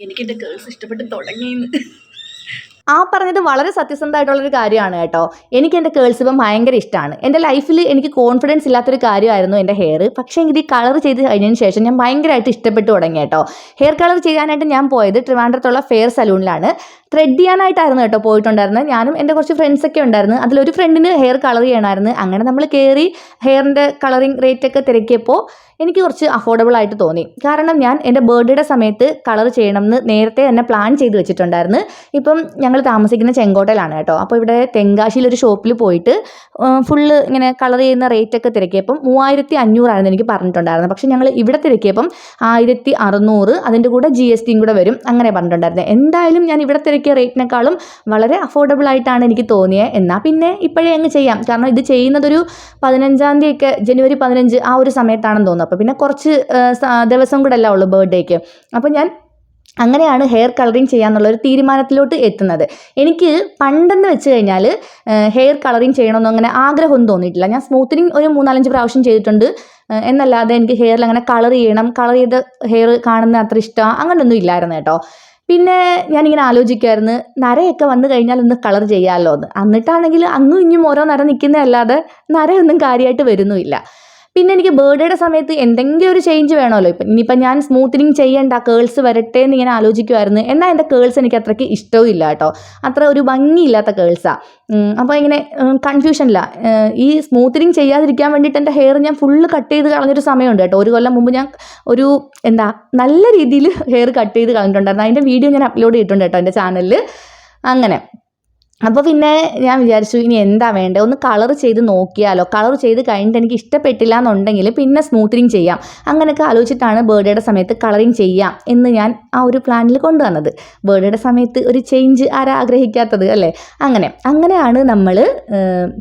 എനിക്ക് എന്റെ ഗേൾസ് ഇഷ്ടപ്പെട്ട് തുടങ്ങിയെന്ന്. ആ പറഞ്ഞത് വളരെ സത്യസന്ധമായിട്ടുള്ളൊരു കാര്യമാണ് കേട്ടോ. എനിക്ക് എന്റെ കേൾസ് ഇപ്പം ഭയങ്കര ഇഷ്ടമാണ് എന്റെ ലൈഫിൽ എനിക്ക് കോൺഫിഡൻസ് ഇല്ലാത്തൊരു കാര്യമായിരുന്നു എന്റെ ഹെയർ പക്ഷേ ഈ കളർ ചെയ്ത് കഴിഞ്ഞതിന് ശേഷം ഞാൻ ഭയങ്കരമായിട്ട് ഇഷ്ടപ്പെട്ടു തുടങ്ങി കേട്ടോ. ഹെയർ കളർ ചെയ്യാനായിട്ട് ഞാൻ പോയത് ട്രിവാൻഡ്രത്തുള്ള ഫെയർ സലൂണിലാണ് ത്രെഡ് ചെയ്യാനായിട്ടായിരുന്നു കേട്ടോ പോയിട്ടുണ്ടായിരുന്നത്. ഞാനും എന്റെ കുറച്ച് ഫ്രണ്ട്സൊക്കെ ഉണ്ടായിരുന്നു. അതിലൊരു ഫ്രണ്ടിന് ഹെയർ കളർ ചെയ്യണമായിരുന്നു അങ്ങനെ നമ്മൾ കയറി ഹെയറിന്റെ കളറിങ് റേറ്റ് ഒക്കെ തിരക്കിയപ്പോൾ എനിക്ക് കുറച്ച് അഫോർഡബിൾ ആയിട്ട് തോന്നി. കാരണം ഞാൻ എന്റെ ബർത്ത്ഡേയുടെ സമയത്ത് കളർ ചെയ്യണം എന്ന് നേരത്തെ തന്നെ പ്ലാൻ ചെയ്ത് വെച്ചിട്ടുണ്ടായിരുന്നു. ഇപ്പം ഞങ്ങൾ താമസിക്കുന്ന ചെങ്കോട്ടയിലാണ് കേട്ടോ. അപ്പോൾ ഇവിടെ തെങ്കാശിയിൽ ഒരു ഷോപ്പിൽ പോയിട്ട് ഫുള്ള് ഇങ്ങനെ കളർ ചെയ്യുന്ന റേറ്റ് ഒക്കെ തിരക്കിയപ്പം മൂവായിരത്തി അഞ്ഞൂറായിരുന്നു എനിക്ക് പറഞ്ഞിട്ടുണ്ടായിരുന്നു പക്ഷേ ഞങ്ങൾ ഇവിടെ തിരക്കിയപ്പം ആയിരത്തി അറുന്നൂറ് അതിന്റെ കൂടെ ജി എസ് ടിയും കൂടെ വരും. അങ്ങനെ പറഞ്ഞിട്ടുണ്ടായിരുന്നു. എന്തായാലും ഞാൻ ഇവിടെ തിരക്കിയ റേറ്റിനേക്കാളും വളരെ അഫോർഡബിൾ ആയിട്ടാണ് എനിക്ക് തോന്നിയത് എന്നാൽ പിന്നെ ഇപ്പോഴേ അങ്ങ് ചെയ്യാം. കാരണം ഇത് ചെയ്യുന്നതൊരു പതിനഞ്ചാം തീയതി ഒക്കെ ജനുവരി പതിനഞ്ച് ആ ഒരു സമയത്താണെന്ന് തോന്നുന്നു. അപ്പോൾ പിന്നെ കുറച്ച് ദിവസം കൂടെ അല്ല ഉള്ളൂ ബർത്ത്ഡേക്ക് അപ്പോൾ ഞാൻ അങ്ങനെയാണ് ഹെയർ കളറിങ് ചെയ്യാന്നുള്ള ഒരു തീരുമാനത്തിലോട്ട് എത്തുന്നത്. എനിക്ക് പണ്ടെന്ന് വെച്ച് കഴിഞ്ഞാൽ ഹെയർ കളറിങ് ചെയ്യണമെന്നോ അങ്ങനെ ആഗ്രഹമൊന്നും തോന്നിയിട്ടില്ല. ഞാൻ സ്മൂത്തനിങ് ഒരു മൂന്നാലഞ്ച് പ്രാവശ്യം ചെയ്തിട്ടുണ്ട്. എന്നല്ലാതെ എനിക്ക് ഹെയറിൽ അങ്ങനെ കളർ ചെയ്യണം കളർ ചെയ്ത ഹെയർ കാണുന്ന അത്ര ഇഷ്ടമാണ് അങ്ങനെയൊന്നും ഇല്ലായിരുന്നു കേട്ടോ. പിന്നെ ഞാനിങ്ങനെ ആലോചിക്കുമായിരുന്നു നരയൊക്കെ വന്നു കഴിഞ്ഞാൽ ഒന്ന് കളർ ചെയ്യാമല്ലോ എന്ന് എന്നിട്ടാണെങ്കിൽ അങ്ങും ഇഞ്ഞും ഓരോ നര നിൽക്കുന്നതല്ലാതെ നരയൊന്നും കാര്യമായിട്ട് വരുന്നുമില്ല. പിന്നെ എനിക്ക് ബേർഡേയുടെ സമയത്ത് എന്തെങ്കിലും ഒരു ചേഞ്ച് വേണമല്ലോ. ഇപ്പം ഇനിയിപ്പം ഞാൻ സ്മൂത്തനിങ് ചെയ്യണ്ട കേൾസ് വരട്ടെ എന്ന് ഇങ്ങനെ ആലോചിക്കുമായിരുന്നു എന്നാൽ എന്റെ കേൾസ് എനിക്ക് അത്രയ്ക്ക് ഇഷ്ടവും ഇല്ല കേട്ടോ. അത്ര ഒരു ഭംഗിയില്ലാത്ത കേൾസാണ് അപ്പോൾ ഇങ്ങനെ കൺഫ്യൂഷനില്ല ഈ സ്മൂത്തനിങ് ചെയ്യാതിരിക്കാൻ വേണ്ടിയിട്ട് എന്റെ ഹെയർ ഞാൻ ഫുള്ള് കട്ട് ചെയ്ത് കളഞ്ഞൊരു സമയമുണ്ട് കേട്ടോ. ഒരു കൊല്ലം മുമ്പ് ഞാൻ ഒരു എന്താ നല്ല രീതിയിൽ ഹെയർ കട്ട് ചെയ്ത് കളഞ്ഞിട്ടുണ്ടായിരുന്നു. അതിന്റെ വീഡിയോ ഞാൻ അപ്ലോഡ് ചെയ്തിട്ടുണ്ട് കേട്ടോ എന്റെ ചാനലിൽ അങ്ങനെ. അപ്പോൾ പിന്നെ ഞാൻ വിചാരിച്ചു ഇനി എന്താ വേണ്ടത് ഒന്ന് കളർ ചെയ്ത് നോക്കിയാലോ? കളർ ചെയ്ത് കഴിഞ്ഞിട്ട് എനിക്ക് ഇഷ്ടപ്പെട്ടില്ല എന്നുണ്ടെങ്കിൽ പിന്നെ സ്മൂത്തനിങ് ചെയ്യാം. അങ്ങനെയൊക്കെ ആലോചിച്ചിട്ടാണ് ബർത്ത്ഡേയുടെ സമയത്ത് കളറിങ് ചെയ്യാം എന്ന് ഞാൻ ആ ഒരു പ്ലാനിൽ കൊണ്ടുവന്നത്. ബർത്ത്ഡേയുടെ സമയത്ത് ഒരു ചേഞ്ച് ആരാ ആഗ്രഹിക്കാത്തത് അല്ലേ? അങ്ങനെ. അങ്ങനെയാണ് നമ്മൾ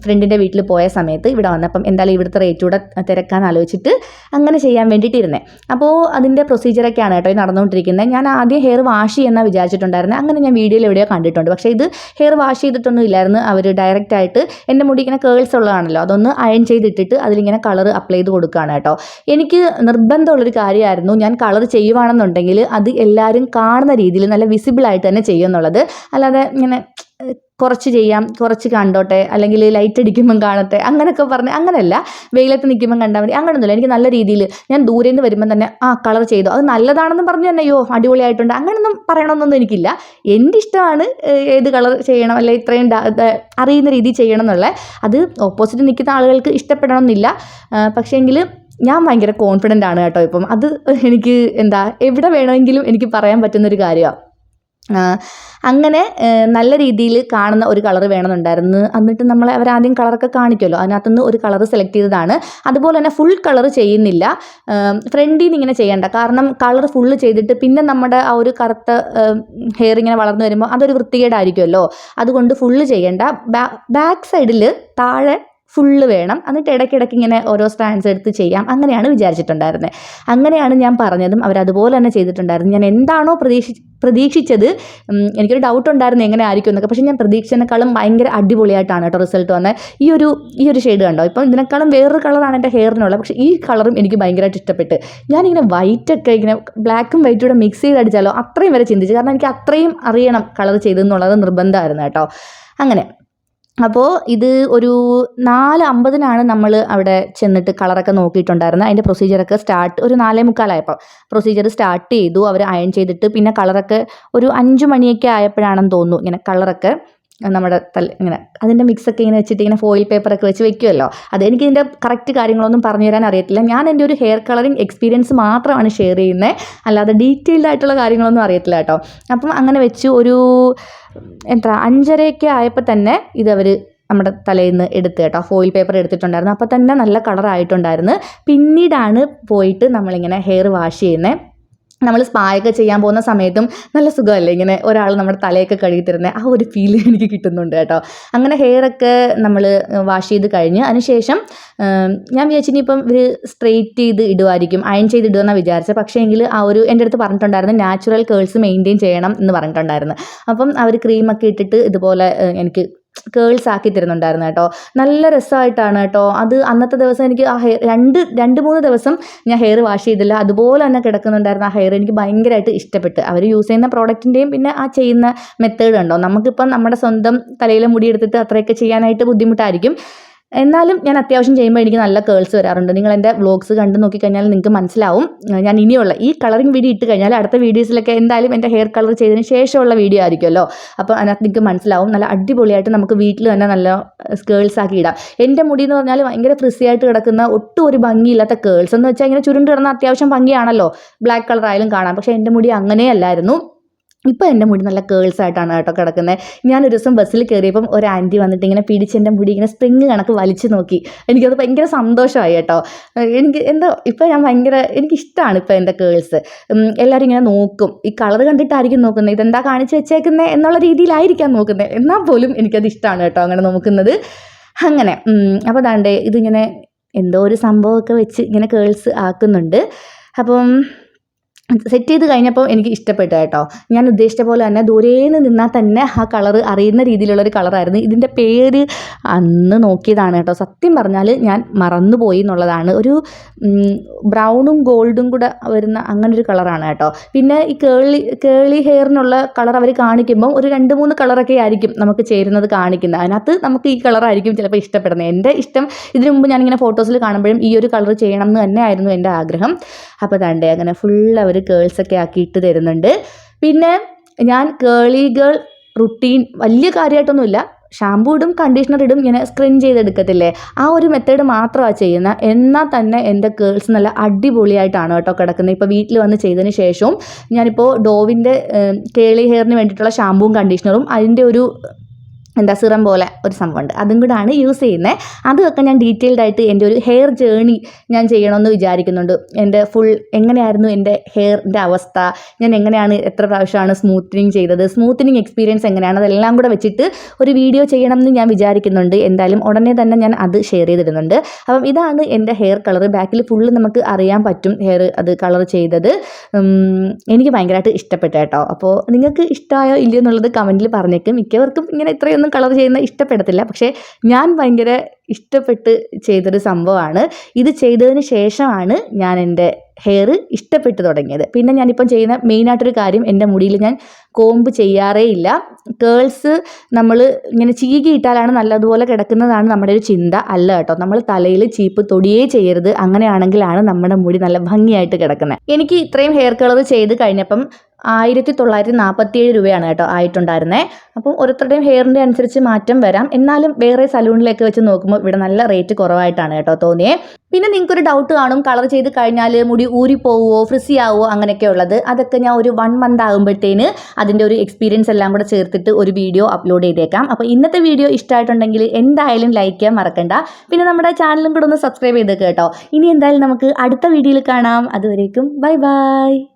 ഫ്രണ്ടിന്റെ വീട്ടിൽ പോയ സമയത്ത് ഇവിടെ വന്നപ്പം എന്തായാലും ഇവിടുത്തെ റേറ്റ് കൂടെ തിരക്കാൻ ആലോചിച്ചിട്ട് അങ്ങനെ ചെയ്യാൻ വേണ്ടിയിട്ടിരുന്നത് അപ്പോൾ അതിന്റെ പ്രൊസീജിയറൊക്കെയാണ് കേട്ടോ നടന്നുകൊണ്ടിരിക്കുന്നത് ഞാൻ ആദ്യം ഹെയർ വാഷ് ചെയ്യുന്ന വിചാരിച്ചിട്ടുണ്ടായിരുന്നത് അങ്ങനെ ഞാൻ വീഡിയോയിൽ എവിടെയോ കണ്ടിട്ടുണ്ട്. പക്ഷേ ഇത് ഹെയർ വാഷ് ചെയ്തിട്ടൊന്നും ഇല്ലായിരുന്നു അവർ ഡയറക്റ്റ് ആയിട്ട് എന്റെ മുടി ഇങ്ങനെ കേൾസ് ഉള്ളതാണല്ലോ. അതൊന്ന് അയൺ ചെയ്തിട്ടിട്ട് അതിലിങ്ങനെ കളർ അപ്ലൈ ചെയ്ത് കൊടുക്കുകയാണ് കേട്ടോ. എനിക്ക് നിർബന്ധമുള്ളൊരു കാര്യമായിരുന്നു. ഞാൻ കളർ ചെയ്യുവാണെന്നുണ്ടെങ്കിൽ അത് എല്ലാവരും കാണുന്ന രീതിയിൽ നല്ല വിസിബിളായിട്ട് തന്നെ ചെയ്യുമെന്നുള്ളത്. അല്ലാതെ ഇങ്ങനെ കുറച്ച് ചെയ്യാം കുറച്ച് കണ്ടോട്ടെ അല്ലെങ്കിൽ ലൈറ്റ് അടിക്കുമ്പം കാണട്ടെ അങ്ങനെയൊക്കെ പറഞ്ഞ് അങ്ങനെയല്ല വെയിലത്ത് നിൽക്കുമ്പം കണ്ടാൽ മതി. അങ്ങനെയൊന്നുമില്ല എനിക്ക് നല്ല രീതിയിൽ ഞാൻ ദൂരെ നിന്ന് വരുമ്പം തന്നെ ആ കളർ ചെയ്തു. അത് നല്ലതാണെന്ന് പറഞ്ഞു തന്നെ അയ്യോ അടിപൊളിയായിട്ടുണ്ട്. അങ്ങനെയൊന്നും പറയണമെന്നൊന്നും എനിക്കില്ല. എന്റെ ഇഷ്ടമാണ് ഏത് കളർ ചെയ്യണം അല്ലെങ്കിൽ ഇത്രയും അറിയുന്ന രീതിയിൽ ചെയ്യണം എന്നുള്ള. അത് ഓപ്പോസിറ്റ് നിൽക്കുന്ന ആളുകൾക്ക് ഇഷ്ടപ്പെടണമെന്നില്ല. പക്ഷേങ്കിൽ ഞാൻ ഭയങ്കര കോൺഫിഡന്റ് ആണ് കേട്ടോ ഇപ്പം. അത് എനിക്ക് എന്താ എവിടെ വേണമെങ്കിലും എനിക്ക് പറയാൻ പറ്റുന്നൊരു കാര്യമാണ്. അങ്ങനെ നല്ല രീതിയിൽ കാണുന്ന ഒരു കളർ വേണമെന്നുണ്ടായിരുന്നു. എന്നിട്ട് നമ്മൾ അവരാദ്യം കളറൊക്കെ കാണിക്കുമല്ലോ. അതിനകത്തുനിന്ന് ഒരു കളർ സെലക്ട് ചെയ്തതാണ്. അതുപോലെ തന്നെ ഫുൾ കളർ ചെയ്യുന്നില്ല. ഫ്രണ്ടിൽ നിന്ന് ഇങ്ങനെ ചെയ്യണ്ട. കാരണം കളർ ഫുള്ള് ചെയ്തിട്ട് പിന്നെ നമ്മുടെ ആ ഒരു കറുത്ത ഹെയർ ഇങ്ങനെ വളർന്നു വരുമ്പോൾ അതൊരു വൃത്തികേടായിരിക്കുമല്ലോ. അതുകൊണ്ട് ഫുള്ള് ചെയ്യണ്ട. ബാക്ക് സൈഡിൽ താഴെ ഫുള്ള് വേണം. എന്നിട്ട് ഇടയ്ക്കിടയ്ക്ക് ഇങ്ങനെ ഓരോ സ്റ്റാൻഡ്സ് എടുത്ത് ചെയ്യാം. അങ്ങനെയാണ് വിചാരിച്ചിട്ടുണ്ടായിരുന്നത് അങ്ങനെയാണ് ഞാൻ പറഞ്ഞതും അവരതുപോലെ തന്നെ ചെയ്തിട്ടുണ്ടായിരുന്നു. ഞാൻ എന്താണോ പ്രതീക്ഷി പ്രതീക്ഷിച്ചത് എനിക്കൊരു ഡൗട്ട് ഉണ്ടായിരുന്നു എങ്ങനെ ആയിരിക്കും എന്നൊക്കെ. പക്ഷേ ഞാൻ പ്രതീക്ഷിച്ചതിനേക്കാളും ഭയങ്കര അടിപൊളിയായിട്ടാണ് കേട്ടോ റിസൾട്ട് വന്നത് ഈ ഒരു ഈ ഒരു ഷെയ്ഡ് കണ്ടോ? ഇപ്പം ഇതിനേക്കാളും വേറൊരു കളറാണ് എന്റെ ഹെയറിനുള്ളത് പക്ഷേ ഈ കളറും എനിക്ക് ഭയങ്കരമായിട്ട് ഇഷ്ടപ്പെട്ട്. ഞാനിങ്ങനെ വൈറ്റൊക്കെ ഇങ്ങനെ ബ്ലാക്കും വൈറ്റും കൂടെ മിക്സ് ചെയ്ത് അടിച്ചാലോ? അത്രയും വരെ ചിന്തിച്ചു. കാരണം എനിക്ക് അത്രയും അറിയണം കളർ ചെയ്തെന്നുള്ളത് നിർബന്ധമായിരുന്നു കേട്ടോ. അങ്ങനെ. അപ്പോൾ ഇത് ഒരു നാല് അമ്പതിനാണ് നമ്മൾ അവിടെ ചെന്നിട്ട് കളറൊക്കെ നോക്കിയിട്ടുണ്ടായിരുന്നത്. അതിന്റെ പ്രൊസീജിയറൊക്കെ സ്റ്റാർട്ട് ഒരു നാലേ മുക്കാലായപ്പോൾ. പ്രൊസീജിയർ സ്റ്റാർട്ട് ചെയ്തു അവർ അയൺ ചെയ്തിട്ട് പിന്നെ കളറൊക്കെ ഒരു അഞ്ച് മണിയൊക്കെ ആയപ്പോഴാണെന്ന് തോന്നുന്നു ഇങ്ങനെ കളറൊക്കെ. നമ്മുടെ തല ഇങ്ങനെ അതിന്റെ മിക്സൊക്കെ ഇങ്ങനെ വെച്ചിട്ട് ഇങ്ങനെ ഫോയിൽ പേപ്പറൊക്കെ വെച്ച് വെക്കുമല്ലോ അത് എനിക്ക് ഇതിന്റെ കറക്റ്റ് കാര്യങ്ങളൊന്നും പറഞ്ഞു തരാൻ അറിയത്തില്ല. ഞാൻ എന്റെ ഒരു ഹെയർ കളറിങ് എക്സ്പീരിയൻസ് മാത്രമാണ് ഷെയർ ചെയ്യുന്നത് അല്ലാതെ ഡീറ്റെയിൽഡ് ആയിട്ടുള്ള കാര്യങ്ങളൊന്നും അറിയത്തില്ല കേട്ടോ. അപ്പം അങ്ങനെ വെച്ച് ഒരു എന്താ അഞ്ചരയൊക്കെ ആയപ്പോൾ തന്നെ ഇതവർ നമ്മുടെ തലയിൽ നിന്ന് എടുത്ത് കേട്ടോ ഫോയിൽ പേപ്പർ എടുത്തിട്ടുണ്ടായിരുന്നു. അപ്പോൾ തന്നെ നല്ല കളറായിട്ടുണ്ടായിരുന്നു പിന്നീടാണ് പോയിട്ട് നമ്മളിങ്ങനെ ഹെയർ വാഷ് ചെയ്യുന്നത് നമ്മൾ സ്പായൊക്കെ ചെയ്യാൻ പോകുന്ന സമയത്തും നല്ല സുഖമല്ലേ? ഇങ്ങനെ ഒരാൾ നമ്മുടെ തലയൊക്കെ കഴുകി തരുന്നത് ആ ഒരു ഫീൽ എനിക്ക് കിട്ടുന്നുണ്ട് കേട്ടോ. അങ്ങനെ ഹെയറൊക്കെ നമ്മൾ വാഷ് ചെയ്ത് കഴിഞ്ഞ് അതിനുശേഷം ഞാൻ വിചാരിച്ചിനിപ്പം ഇവർ സ്ട്രെയിറ്റ് ചെയ്ത് ഇടുമായിരിക്കും അയൺ ചെയ്ത് ഇടുമെന്നാണ് വിചാരിച്ചത് പക്ഷേ എങ്കിൽ ആ ഒരു എന്റെ അടുത്ത് പറഞ്ഞിട്ടുണ്ടായിരുന്നു നാച്ചുറൽ കേൾസ് മെയിന്റെയിൻ ചെയ്യണം എന്ന് പറഞ്ഞിട്ടുണ്ടായിരുന്നു. അപ്പം അവർ ക്രീമൊക്കെ ഇട്ടിട്ട് ഇതുപോലെ എനിക്ക് കേൾസ് ആക്കി തരുന്നുണ്ടായിരുന്നു കേട്ടോ. നല്ല രസമായിട്ടാണ് കേട്ടോ. അത് അന്നത്തെ ദിവസം എനിക്ക് ആ ഹെയർ രണ്ട് രണ്ട് മൂന്ന് ദിവസം ഞാൻ ഹെയർ വാഷ് ചെയ്തില്ല. അതുപോലെ തന്നെ കിടക്കുന്നുണ്ടായിരുന്ന ആ ഹെയർ എനിക്ക് ഭയങ്കരമായിട്ട് ഇഷ്ടപ്പെട്ട്. അവർ യൂസ് ചെയ്യുന്ന പ്രോഡക്റ്റിന്റെയും പിന്നെ ആ ചെയ്യുന്ന മെത്തേഡ് ഉണ്ടോ? നമുക്കിപ്പം നമ്മുടെ സ്വന്തം തലയിലെ മുടി എടുത്തിട്ട് അത്രയൊക്കെ ചെയ്യാനായിട്ട് ബുദ്ധിമുട്ടായിരിക്കും. എന്നാലും ഞാൻ അത്യാവശ്യം ചെയ്യുമ്പോൾ എനിക്ക് നല്ല കേൾസ് വരാറുണ്ട്. നിങ്ങൾ എന്റെ വ്ളോഗ്സ് കണ്ട് നോക്കിക്കഴിഞ്ഞാൽ നിങ്ങൾക്ക് മനസ്സിലാവും. ഞാൻ ഇനിയുള്ള ഈ കളറിങ് വീഡിയോ ഇട്ട് കഴിഞ്ഞാൽ അടുത്ത വീഡിയോസിലൊക്കെ എന്തായാലും എന്റെ ഹെയർ കളർ ചെയ്തതിന് ശേഷമുള്ള വീഡിയോ ആയിരിക്കുമല്ലോ. അപ്പോൾ അതിനകത്ത് നിങ്ങൾക്ക് മനസ്സിലാവും. നല്ല അടിപൊളിയായിട്ട് നമുക്ക് വീട്ടിൽ തന്നെ നല്ല കേൾസ് ആക്കി ഇടാം. എന്റെ മുടി എന്ന് പറഞ്ഞാൽ ഭയങ്കര ഫ്രിസി ആയിട്ട് കിടക്കുന്ന ഒട്ടും ഒരു ഭംഗിയില്ലാത്ത കേൾസ് എന്ന് വെച്ചാൽ ഇങ്ങനെ ചുരുണ്ട് കിടന്ന അത്യാവശ്യം ഭംഗിയാണല്ലോ. ബ്ലാക്ക് കളർ ആയാലും കാണാം. പക്ഷേ എന്റെ മുടി അങ്ങനെയല്ലായിരുന്നു. ഇപ്പോൾ എന്റെ മുടി നല്ല കേൾസ് ആയിട്ടാണ് കേട്ടോ കിടക്കുന്നത് ഞാനൊരു ദിവസം ബസ്സിൽ കയറിയപ്പം ഒരു ആന്റി വന്നിട്ട് ഇങ്ങനെ പിടിച്ച് എന്റെ മുടി ഇങ്ങനെ സ്പ്രിങ് കണക്ക് വലിച്ചു നോക്കി. എനിക്കത് ഭയങ്കര സന്തോഷമായി കേട്ടോ. എനിക്ക് എന്തോ ഇപ്പോൾ ഞാൻ ഭയങ്കര എനിക്കിഷ്ടമാണ് ഇപ്പോൾ എന്റെ കേൾസ് എല്ലാവരും ഇങ്ങനെ നോക്കും. ഈ കളർ കണ്ടിട്ടായിരിക്കും നോക്കുന്നത് ഇതെന്താ കാണിച്ച് വെച്ചേക്കുന്നത് എന്നുള്ള രീതിയിലായിരിക്കാം നോക്കുന്നത് എന്നാൽ പോലും എനിക്കത് ഇഷ്ടമാണ് കേട്ടോ അങ്ങനെ നോക്കുന്നത്. അങ്ങനെ അപ്പോൾ ദാണ്ടേ ഇതിങ്ങനെ എന്തോ ഒരു സംഭവമൊക്കെ വെച്ച് ഇങ്ങനെ കേൾസ് ആക്കുന്നുണ്ട്. അപ്പം സെറ്റ് ചെയ്ത് കഴിഞ്ഞപ്പോൾ എനിക്ക് ഇഷ്ടപ്പെട്ടു കേട്ടോ. ഞാൻ ഉദ്ദേശിച്ച പോലെ തന്നെ ദൂരേന്ന് നിന്നാൽ തന്നെ ആ കളർ അറിയുന്ന രീതിയിലുള്ളൊരു കളറായിരുന്നു. ഇതിന്റെ പേര് അന്ന് നോക്കിയതാണ് കേട്ടോ. സത്യം പറഞ്ഞാൽ ഞാൻ മറന്നുപോയി എന്നുള്ളതാണ്. ഒരു ബ്രൗണും ഗോൾഡും കൂടെ വരുന്ന അങ്ങനൊരു കളറാണ് കേട്ടോ. പിന്നെ ഈ കേളി കേളി ഹെയറിനുള്ള കളർ അവർ കാണിക്കുമ്പോൾ ഒരു രണ്ട് മൂന്ന് കളറൊക്കെ ആയിരിക്കും നമുക്ക് ചേരുന്നത് കാണിക്കുന്നത്. അതിനകത്ത് നമുക്ക് ഈ കളറായിരിക്കും ചിലപ്പോൾ ഇഷ്ടപ്പെടുന്നത്. എന്റെ ഇഷ്ടം ഇതിനു മുമ്പ് ഞാനിങ്ങനെ ഫോട്ടോസിൽ കാണുമ്പോഴും ഈ ഒരു കളർ ചെയ്യണം എന്ന് തന്നെ ആയിരുന്നു എന്റെ ആഗ്രഹം. അപ്പോൾ തണ്ടേ അങ്ങനെ ഫുൾ അവർ കേൾസൊക്കെ ആക്കി ഇട്ട് തരുന്നുണ്ട്. പിന്നെ ഞാൻ കേളി ഗേൾ റുട്ടീൻ വലിയ കാര്യമായിട്ടൊന്നുമില്ല ഷാമ്പൂ ഇടും കണ്ടീഷണർ ഇടും ഇങ്ങനെ സ്ക്രിൻ ചെയ്തെടുക്കത്തില്ലേ? ആ ഒരു മെത്തേഡ് മാത്രമാണ് ചെയ്യുന്നത് എന്നാൽ തന്നെ എന്റെ കേൾസ് നല്ല അടിപൊളിയായിട്ടാണ് കേട്ടോ കിടക്കുന്നത് ഇപ്പോൾ വീട്ടിൽ വന്ന് ചെയ്തതിന് ശേഷവും ഞാനിപ്പോൾ ഡോവിന്റെ കേളി ഹെയറിന് വേണ്ടിയിട്ടുള്ള ഷാമ്പൂവും കണ്ടീഷണറും അതിന്റെ ഒരു എന്താ സിറം പോലെ ഒരു സംഭവമുണ്ട്. അതും കൂടാണ് യൂസ് ചെയ്യുന്നത് അതൊക്കെ ഞാൻ ഡീറ്റെയിൽഡ് ആയിട്ട് എന്റെ ഒരു ഹെയർ ജേണി ഞാൻ ചെയ്യണമെന്ന് വിചാരിക്കുന്നുണ്ട്. എന്റെ ഫുൾ എങ്ങനെയായിരുന്നു എന്റെ ഹെയറിന്റെ അവസ്ഥ? ഞാൻ എങ്ങനെയാണ് എത്ര പ്രാവശ്യമാണ് സ്മൂത്തനിങ് ചെയ്തത്? സ്മൂത്തനിങ് എക്സ്പീരിയൻസ് എങ്ങനെയാണ്? അതെല്ലാം കൂടെ വെച്ചിട്ട് ഒരു വീഡിയോ ചെയ്യണം എന്ന് ഞാൻ വിചാരിക്കുന്നുണ്ട്. എന്തായാലും ഉടനെ തന്നെ ഞാൻ അത് ഷെയർ ചെയ്തിടുന്നുണ്ട്. അപ്പം ഇതാണ് എന്റെ ഹെയർ കളർ ബാക്കിൽ ഫുള്ള് നമുക്ക് അറിയാൻ പറ്റും ഹെയർ അത് കളർ ചെയ്തത്. എനിക്ക് ഭയങ്കരമായിട്ട് ഇഷ്ടപ്പെട്ടു കേട്ടോ. അപ്പോൾ നിങ്ങൾക്ക് ഇഷ്ടമായോ ഇല്ലയോ എന്നുള്ളത് കമന്റിൽ പറഞ്ഞേക്കും. മിക്കവർക്കും ഇങ്ങനെ ഇത്രയൊന്നും കളർ ചെയ്യുന്ന ഇഷ്ടപ്പെടത്തില്ല. പക്ഷേ ഞാൻ ഭയങ്കര ഇഷ്ടപ്പെട്ട് ചെയ്തൊരു സംഭവമാണ്. ഇത് ചെയ്തതിന് ശേഷമാണ് ഞാൻ എന്റെ ഹെയർ ഇഷ്ടപ്പെട്ട് തുടങ്ങിയത്. പിന്നെ ഞാനിപ്പം ചെയ്യുന്ന മെയിനായിട്ടൊരു കാര്യം എന്റെ മുടിയിൽ ഞാൻ കോമ്പ് ചെയ്യാറേ ഇല്ല. കേൾസ് നമ്മൾ ഇങ്ങനെ ചീകിയിട്ടാലാണ് നല്ലതുപോലെ കിടക്കുന്നതാണ് നമ്മുടെ ഒരു ചിന്ത അല്ല കേട്ടോ. നമ്മൾ തലയിൽ ചീപ്പ് തൊടിയേ ചെയ്യരുത്. അങ്ങനെയാണെങ്കിലാണ് നമ്മുടെ മുടി നല്ല ഭംഗിയായിട്ട് കിടക്കുന്നത്. എനിക്ക് ഇത്രയും ഹെയർ കളർ ചെയ്ത് കഴിഞ്ഞപ്പം ആയിരത്തി തൊള്ളായിരത്തി നാൽപ്പത്തിയേഴ് രൂപയാണ് കേട്ടോ ആയിട്ടുണ്ടായിരുന്നത് അപ്പം ഓരോരുത്തരുടെയും ഹെയറിന്റെ അനുസരിച്ച് മാറ്റം വരാം. എന്നാലും വേറെ സലൂണിലേക്ക് വെച്ച് നോക്കുമ്പോൾ ഇവിടെ നല്ല റേറ്റ് കുറവായിട്ടാണ് കേട്ടോ തോന്നിയേ. പിന്നെ നിങ്ങൾക്കൊരു ഡൗട്ട് കാണും. കളർ ചെയ്ത് കഴിഞ്ഞാൽ മുടി ഊരിപ്പോവോ ഫ്രിസി ആവുമോ അങ്ങനെയൊക്കെ ഉള്ളത്. അതൊക്കെ ഞാൻ ഒരു വൺ മന്ത് ആകുമ്പോഴത്തേന് അതിന്റെ ഒരു എക്സ്പീരിയൻസ് എല്ലാം കൂടെ ചേർത്തിട്ട് ഒരു വീഡിയോ അപ്ലോഡ് ചെയ്തേക്കാം. അപ്പോൾ ഇന്നത്തെ വീഡിയോ ഇഷ്ടമായിട്ടുണ്ടെങ്കിൽ എന്തായാലും ലൈക്ക് ചെയ്യാൻ മറക്കണ്ട. പിന്നെ നമ്മുടെ ചാനലും കൂടെ ഒന്ന് സബ്സ്ക്രൈബ് ചെയ്ത് കേട്ടോ. ഇനി എന്തായാലും നമുക്ക് അടുത്ത വീഡിയോയിൽ കാണാം. അതുവരേക്കും ബൈ ബൈ